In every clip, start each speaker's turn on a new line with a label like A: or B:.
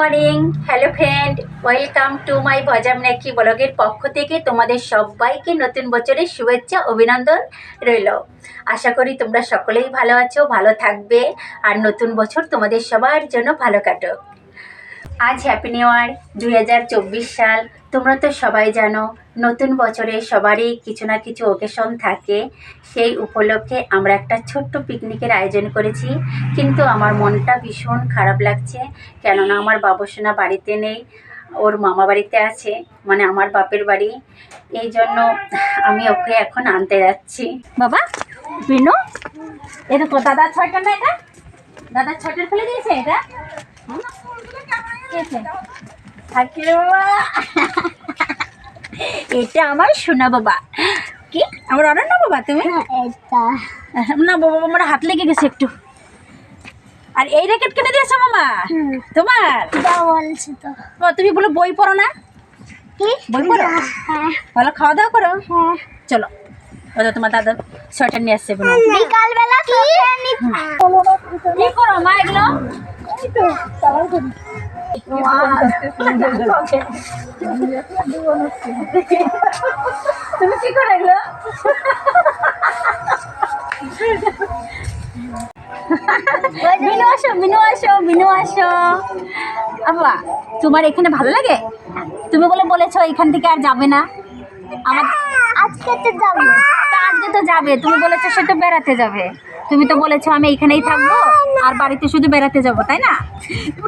A: Morning. Hello friend welcome to my ভজাম নাকি ব্লগের পক্ষ থেকে তোমাদের সবাইকে নতুন বছরের শুভেচ্ছা, অভিনন্দন রইল। আশা করি তোমরা সকলেই ভালো আছো, ভালো থাকবে। আর নতুন বছর তোমাদের সবার জন্য ভালো কাটুক। আজ হ্যাপি নিউ ইয়ার দুই হাজার চব্বিশ সাল। তোমরা তো সবাই জানো, নতুন বছরে সবারই কিছু না কিছু ওকেশন থাকে। সেই উপলক্ষে আমরা একটা ছোট্ট পিকনিকের আয়োজন করেছি। কিন্তু আমার মনটা ভীষণ খারাপ লাগছে, কেননা আমার বাবুসোনা বাড়িতে নেই, ওর মামা বাড়িতে আছে মানে আমার বাপের বাড়ি। এই জন্য আমি ওকে এখন আনতে যাচ্ছি। বাবা বিনু এটা তো দাদা ছয়টা না এটা? দাদা ছয়টার ফেলে দিয়েছে এটা? বাবা। এটা আমার সোনা বাবা। কি? আমার অনন্য বাবা তুমি? না বাবা আমার হাত লেগে গেছে একটু। আর এই র্যাকেট কিনে দিয়েছ মামা? তোমার? ও তুমি বলো বই পড়ো না?
B: কি?
A: বই পড়ো?
B: হ্যাঁ।
A: ভালো খাওয়া দাওয়া করো?
B: হ্যাঁ।
A: চলো। ও তো তোমার দাদা সোয়েটার নিয়ে আসছে কি করো মা এগুলো। তুমি কি করো এগুলো বিনু আসো বিনু আসো বিনু আসো। তোমার এখানে ভালো লাগে? তুমি বলে বলেছ এখান থেকে আর যাবে। না আমার
B: আজকে তো যাব
A: আজকে তো যাবে তুমি বলেছ সে তো বেড়াতে যাবে। তুমি তো বলেছ আমি এখানেই থাকব। আর বাড়িতে শুধু বেড়াতে যাব তাই না?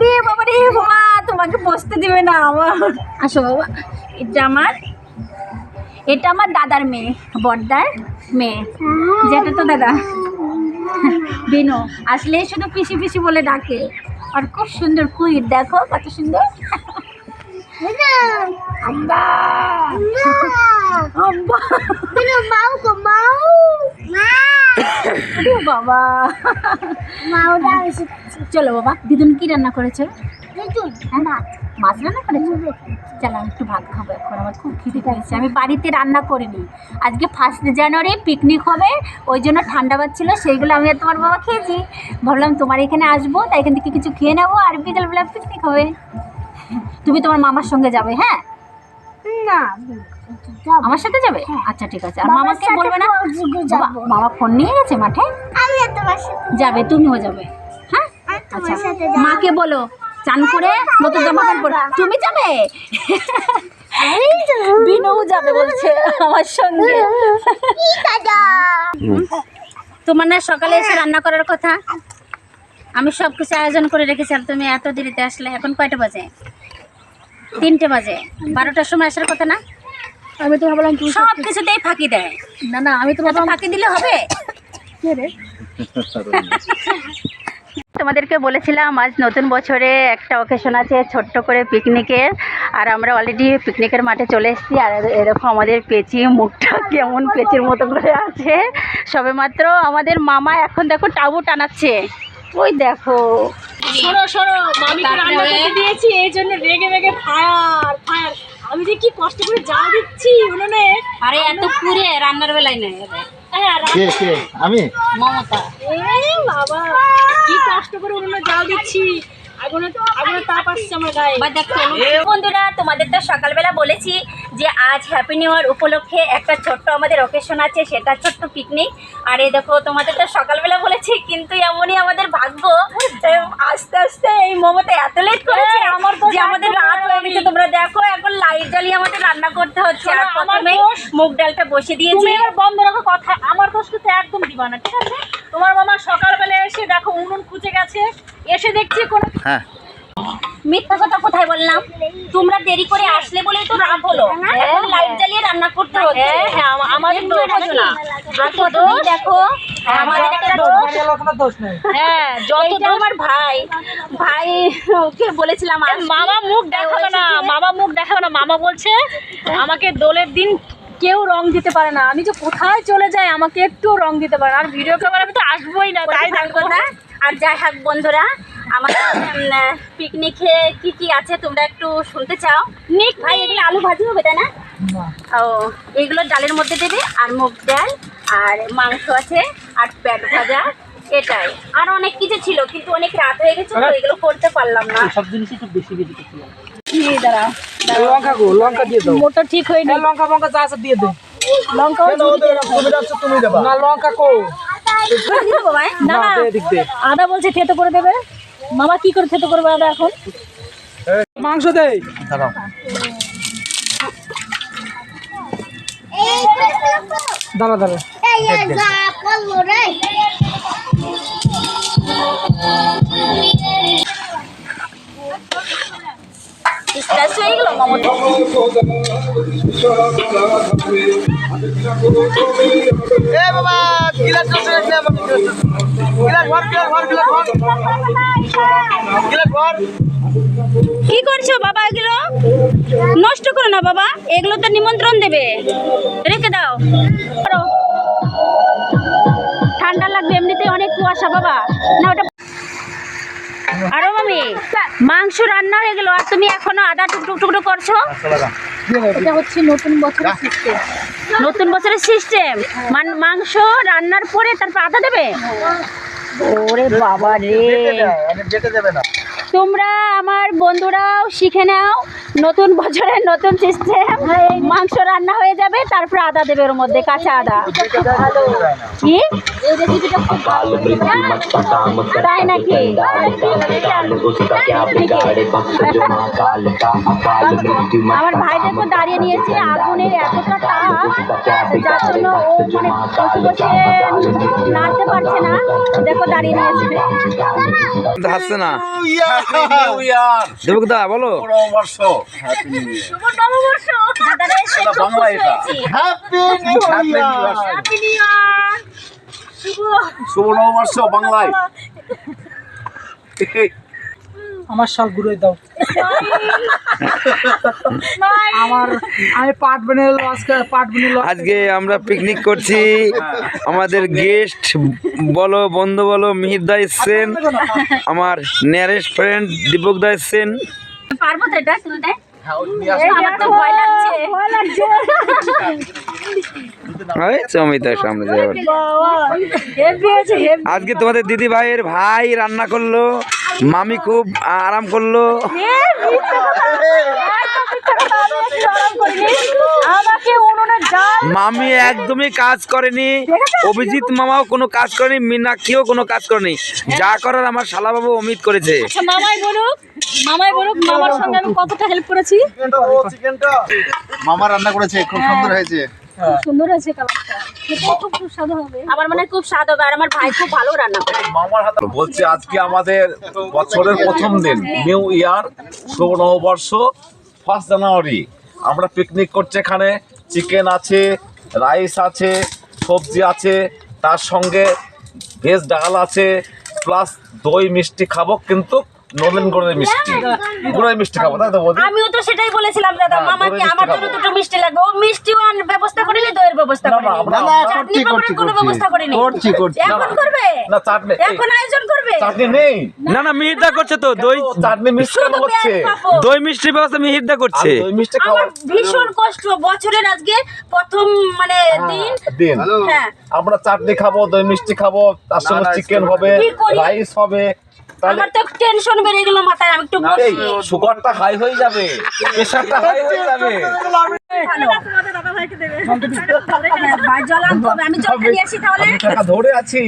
A: রে বাবা রে বাবা তোমাকে বসতে দিবে না আমার। আসো বাবা এটা আমার এটা আমার দাদার মেয়ে বড়দার মেয়ে। যেটা তো দাদা। বিনু আসলে শুধু পিসি পিসি বলে ডাকে। আর খুব সুন্দর কুইট দেখো কত সুন্দর।
B: বিনু মাউ গো মাউ মা।
A: বাবা। চলো বাবা দিদুন কি রান্না করেছ? হ্যাঁ? মাছ মাছ রান্না করেছ? চলো আমি একটু ভাত খাব এখন আমার খুব খিদে পেয়েছে। আমি বাড়িতে রান্না করিনি। আজকে ফার্স্ট জানুয়ারি পিকনিক হবে ওই জন্য ঠান্ডা পাচ্ছিল সেইগুলো আমি আর তোমার বাবা খেয়েছি। ভাবলাম তোমার এখানে আসব তাই এখান থেকে কিছু খেয়ে নেব আর বিকেলবেলা পিকনিক হবে। তুমি তোমার মামার সঙ্গে যাবে হ্যাঁ?
B: না।
A: আমার সাথে যাবে? আচ্ছা ঠিক আছে। আর মামাকে বলবে না? বাবা- ফোন নিয়ে গেছে মাঠে? যাবে। তুমিও যাবে। হ্যাঁ? আচ্ছা। মাকে বলো চান করে নতুন জামা প্যান্ট পরে তুমি যাবে। বিনু যাবে বলছে আমার সঙ্গে। তোমার না সকালে এসে রান্না করার কথা? আমি সব কিছু আয়োজন করে রেখেছি আর তুমি এত দেরিতে আসলে। এখন কয়টা বাজে? তিনটে বাজে। বারোটার সময় আসার কথা না?
B: আমি তো ভাবলাম তুই
A: সব কিছুতেই ফাঁকি দেয়।
B: না না আমি তো
A: এত ফাঁকি দিলে হবে?
B: কে রে?
A: তোমাদেরকে বলেছিলাম আজ নতুন বছরে একটা অকেশন আছে ছোট্ট করে পিকনিকের আর আমরা অলরেডি পিকনিকের মাঠে চলে এসেছি আর এরকম আমাদের পেঁচি মুখটা কেমন পেঁচির মতো করে আছে। সবেমাত্র আমাদের মামা এখন দেখো টাবু টানাচ্ছে। ওই দেখো।
C: শোনো সরো মামিকে রান্না করতে দিয়েছি এই জন্য রেগে রেগে ফায়ার ফায়ার। আমি যে কি কষ্ট করে জাল দিচ্ছি উনুনে।
A: আরে এত পুরে রান্নার বেলায় নেই
C: হ্যাঁ
D: কে কে? আমি?
A: মমতা।
C: এ বাবা কি কষ্ট করে উনুনে জাল দিচ্ছি।
A: বন্ধুরা তোমাদের তো সকালবেলা বলেছি যে আজ হ্যাপি নিউ ইয়ার উপলক্ষে একটা ছোট্ট আমাদের অকেশন আছে সেটা ছোট্ট পিকনিক আর এই দেখো তোমাদের তো সকালবেলা বলেছি কিন্তু এমনই আমাদের ভাগ্য আস্তে আস্তে এই মোমোতে এত লেট করেছে আমার যে আমাদের রাত হয়ে গেছে। তোমরা দেখো এখন লাইট জ্বালিয়ে আমাদের রান্না করতে হচ্ছে। আর প্রথমে মুগ ডালটা বসে দিয়েছি।
C: এবার বন্ধ রাখো কথা আমার দোষ কিন্তু একদম দিবা না ঠিক আছে? তোমার মামা সকালবেলা এসে দেখো উনুন খুঁজে গেছে। এসে দেখছি কোনো
D: হ্যাঁ।
A: মিথ্যা কথা কোথায় বললাম? তোমরা দেরি করে আসলে বলেই তো রাত হলো। এখন লাইট জ্বালিয়ে রান্না করতে হচ্ছে।
C: হ্যাঁ হ্যাঁ আমাদের তো
A: বোঝো না। তুমি
C: দোষ
A: দেখো আমাদের একটা দোষ
C: হ্যাঁ যত
A: আমার ভাই। ভাই ওকে বলেছিলাম
C: মামা মুখ দেখাবে না মামা মুখ দেখাবে না। মামা বলছে আমাকে দোলের দিন কেউ রং দিতে পারে না। আমি যে কোথায় চলে যাই আমাকে একটু রং দিতে পারে না। আর ভিডিও ক্যামেরা আমি তো আসবোই না তাই থাকব?
A: না আর যাই হোক বন্ধুরা আমাদের পিকনিকে কি কি আছে তোমরা একটু শুনতে চাও? নিক ভাই এগুলো আলু ভাজি হবে তাই না? ও এগুলো ডালের মধ্যে দেবে আর মুগ ডাল আর মাংস আছে আর পেট ভাজা এটাই। আর অনেক কিছু ছিল কিন্তু অনেক রাত হয়ে গেছে তো এগুলো করতে পারলাম না।
D: সব জিনিসই একটু বেশি বেশি করতে
C: দাঁড়া
D: লঙ্কা গো লঙ্কা দিয়ে দাও।
C: মোটর ঠিক হয়নি।
D: হ্যাঁ, লঙ্কা ফঙ্কা যা আছে দিয়ে দে।
C: লঙ্কাও ঝুড়ি দিয়ে
D: না লঙ্কা কো
C: না আদা বলছে থেতো করে দেবে। মামা কি করে থেতো করবে আদা এখন?
D: মাংস দে। দাঁড়া দাঁড়া।
A: স্ট্রেস কি করছ বাবা এগুলো? নষ্ট করো না বাবা, এগুলো তো নিমন্ত্রণ দেবে। রেখে দাও। ঠান্ডা লাগবে এমনিতে অনেক কুয়াশা বাবা। না, ওটা আরও মামি মাংস রান্না হয়ে গেল আর তুমি এখনও আদা টুকরো টুকরো করছ?
C: এটা হচ্ছে নতুন বছরের সিস্টেম
A: নতুন বছরের সিস্টেম মাংস রান্নার পরে তারপর আদা দেবে? ওরে বাবা রে।
E: দেবে না।
A: তোমরা আমার বন্ধুরাও শিখে নাও। নতুন বছরের নতুন সিস্টেম মাংস রান্না হয়ে যাবে তারপর আদা দেবে ওর মধ্যে কাঁচা আদা। কি? তাই নাকি? আমার ভাই দেখো দাঁড়িয়ে নিয়েছে আগুনের এতটা তাপ যার জন্য ও মানে বসে বসে নাড়তে পারছে না। দেখো দাঁড়িয়ে নিয়েছে।
F: হাসছে না।
E: নিউ ইয়ার
F: দেবকদা বলো।
E: পরামর্শ
A: শুভ নববর্ষ। দাদারে
E: এটা বাংলা এটা। Happy new year
A: happy new year শুভ
E: শুভ নববর্ষ বাংলায়।
D: আমার শাল ঘুরে দাও। আমার আমি পাট বানিয়ে আজকে পাট বানিয়ে
F: আজকে আমরা পিকনিক করছি। আমাদের গেস্ট বলো বন্ধু বলো মিহিরদা এসছেন। আমার নিয়ারেস্ট ফ্রেন্ড দীপকদা এসছেন।
A: পারব তো এটা তুলতে? আমার তো ভয় লাগছে।
F: ওই চমিতার সামনে যাবে
C: হেভি আছে হেভি
F: আজকে তোমাদের দিদি ভাইয়ের ভাই রান্না করল মামি খুব আরাম করল। মামি একদমই কাজ করেনি অভিজিৎ মামাও কোনো কাজ করেনি মীনাক্ষীও কোনো কাজ করেনি। যা করার আমার শালাবাবু অমিত করেছে।
C: আচ্ছা মামাই বলুক মামাই বলুক মামার সঙ্গে আমি কতটা হেল্প করেছি?
E: মামা রান্না করেছে খুব সুন্দর হয়েছে।
C: খুব সুন্দর আছে কালারটা খেতে খুব সুস্বাদু হবে।
A: আমার মানে খুব স্বাদ হবে আর আমার ভাই খুব ভালো রান্না করে।
E: মামার হাতে বলছে আজকে আমাদের বছরের প্রথম দিন নিউ ইয়ার শুভ নববর্ষ ফার্স্ট জানুয়ারি। আমরা পিকনিক করছি এখানে চিকেন আছে রাইস আছে সবজি আছে তার সঙ্গে ভেজ ডাল আছে প্লাস দই মিষ্টি খাব কিন্তু নলেন গুড়ের মিষ্টি। গুড়ের মিষ্টি খাব বৌদি?
A: আমিও তো সেটাই বলেছিলাম দাদা
E: হ্যাঁ,
A: মামাকে
E: দইয়ের
A: আমার
E: মিষ্টি
A: জন্য মিষ্টি লাগবে। ও মিষ্টিও আন- ব্যবস্থা করিনি দইয়ের ব্যবস্থা
E: না, না,
A: কোনো ব্যবস্থা করিনি।
E: করছি, করছি।
A: এখন। করবে?
E: না চাটনি।
A: এখন আয়োজন করবে?
E: চাটনি নেই।
F: না না মিহিরদা করছে তো দই
E: চাটনি মিষ্টি হচ্ছে।
F: দই মিষ্টির ব্যবস্থা মিহিরদা করছে।
E: দই মিষ্টি খাওয়া
A: আমার ভীষণ কষ্ট। বছরের আজকে প্রথম মানে দিন।
E: দিন।
A: হ্যাঁ।
E: আমরা চাটনি খাব দই মিষ্টি খাব তার সঙ্গে চিকেন হবে রাইস হবে।
A: আমার তো টেনশন বেড়ে গেল মাথায় আমি একটু বসি।
E: সুগারটা হাই হয়ে যাবে। প্রেশারটা হাই হয়ে যাবে।
A: ভাই জল আনতে হবে। আমি জল নিয়ে আসি তাহলে।
E: আমি টাকা ধরে আছি।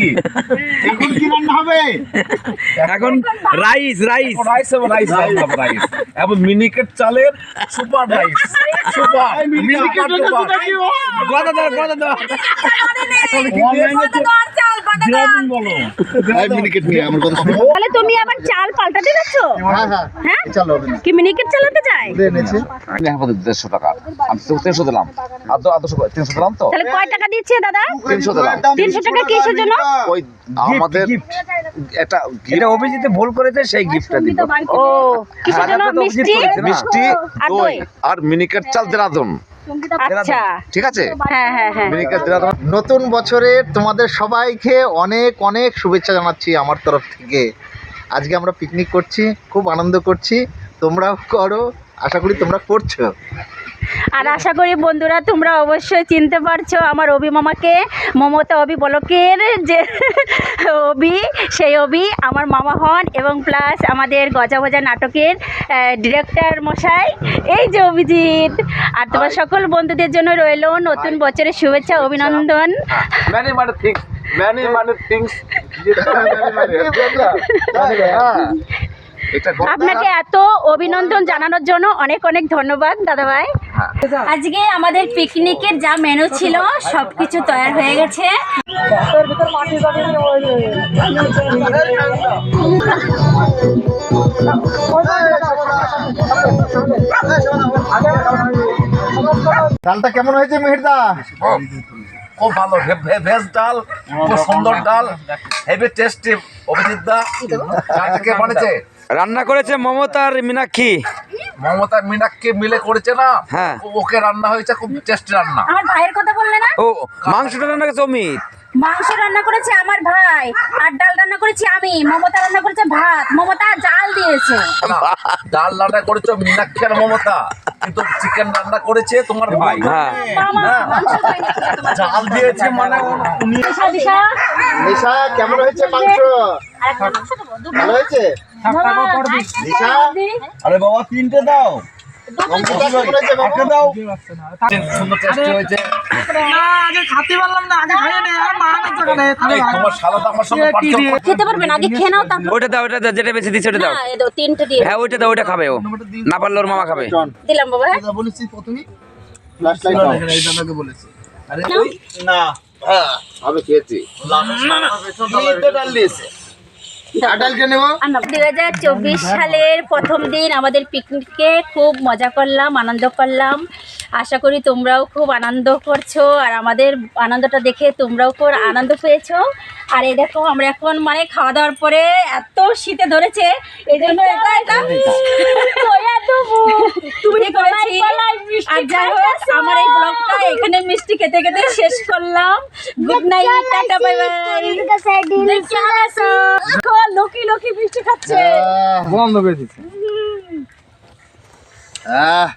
E: এখন কি রান্না হবে?
F: এখন রাইস রাইস
E: রাইস এবং রাইস হবে রাইস এবং মিনিকেট চালের সুপার রাইস সুপার মিনিকেট
F: কথা দাও কথা দাও।
A: বাটা দাও, চাল বাটা দাও।
E: বলো
G: মিনিকেট নিয়ে আমার কথা শুনে।
A: তাহলে তুমি আবার চাল পাল্টাতে যাচ্ছ?
G: হ্যাঁ হ্যাঁ
A: হ্যাঁ
G: হবে না।
A: কি মিনিকেট চালাতে যায়?
G: এনেছে।
F: দেড়শো টাকা? আমি তো তিনশো দিলাম। আর তো আদর্শ তিনশো দিলাম তো?
A: তাহলে কয় টাকা দিচ্ছে দাদা?
F: দিলাম।
A: টাকা কিসের জন্য?
F: ওই আমাদের এটা অভিজিতে ভুল করেছে সেই গিফটটা দিল।
A: ও কিসের জন্য? মিষ্টি? আর
G: দই
A: দই
G: আর মিনিকেট চাল দেরাদন
A: আচ্ছা।
G: ঠিক আছে?
A: হ্যাঁ হ্যাঁ হ্যাঁ।
G: নতুন বছরের তোমাদের সবাইকে অনেক অনেক শুভেচ্ছা জানাচ্ছি আমার তরফ থেকে। আজকে আমরা পিকনিক করছি খুব আনন্দ করছি। তোমরাও করো আশা করি তোমরা করছ।
A: আর আশা করি বন্ধুরা তোমরা অবশ্যই চিনতে পারছ আমার অভি মামাকে। মমতা অভি বলকের যে অভি সেই অভি আমার মামা হন এবং প্লাস আমাদের গজা ভজা নাটকের ডিরেক্টর মশাই। এই যে অভিজিৎ। আর তোমার সকল বন্ধুদের জন্য রইল নতুন বছরের শুভেচ্ছা অভিনন্দন।
E: মানে মানে থিংস
A: আপনাকে এত অভিনন্দন জানানোর জন্য অনেক অনেক ধন্যবাদ দাদাভাই। আজকে আমাদের পিকনিকের যা মেনু ছিল সব কিছু তৈরি হয়ে গেছে।
G: ডালটা কেমন হয়েছে মেহেরদা?
E: খুব ভালো। ভেজ ডাল খুব সুন্দর ডাল। Heavy tasty Abhijit da. বানিয়েছে?
F: রান্না করেছে মমতা আর মীনাক্ষী।
E: মমতা মিনাককে মিলে করেছে না?
F: হ্যাঁ।
E: ওকে রান্না হয়েছে খুব টেস্টি রান্না।
A: আমার ভাইয়ের কথা বললে না?
F: ও মাংসটা রান্না করেছে অমিত।
A: মাংস রান্না করেছে আমার ভাই আর ডাল রান্না করেছি আমি মমতা রান্না করেছে ভাত মমতা জাল দিয়েছে।
E: ডাল রান্না করেছ মিনাক্ষী আর মমতা কিন্তু চিকেন রান্না করেছে তোমার ভাই।
F: হ্যাঁ।
E: জাল দিয়েছে মানে উনি
A: দিশা দিশা
G: নিশা কেমন হয়েছে মাংস? ভালো হয়েছে?
E: আরে বাবা তিনটে দাও।
D: খাতে
A: পারবেন আগে খেয়ে নাও
F: দাও দাও যেটা বেশি দিচ্ছে ওটা দাও।
A: না, এই তিনটে দিয়ে।
F: হ্যাঁ ওইটা দাও খাবে ও। না পারলে ওর মামা খাবে।
A: দিলাম বাবা
G: বলেছি। প্রথমেই ফ্ল্যাশ লাইট
E: না আমি খেয়েছি।
G: ডাল দিয়েছে আর ডাল কে নেব
A: দুই হাজার চব্বিশ সালের প্রথম দিন আমাদের পিকনিকে খুব মজা করলাম, আনন্দ করলাম। আশা করি তোমরাও খুব আনন্দ করছ, আর আমাদের আনন্দটা দেখে তোমরাও খুব আনন্দ পেয়েছ। আর এই দেখো আমরা এখন মানে খাওয়া দাওয়ার পরে এত শীতে ধরেছে এই জন্য এটা এটা তুমি করেছি। আর যাই হোক আমার এই ব্লগটা এখানে মিষ্টি খেতে খেতে শেষ করলাম। Good night tata bye bye Loki লোকি মিষ্টি খাচ্ছে।
G: বন্ধ করে দিচ্ছে। আহ।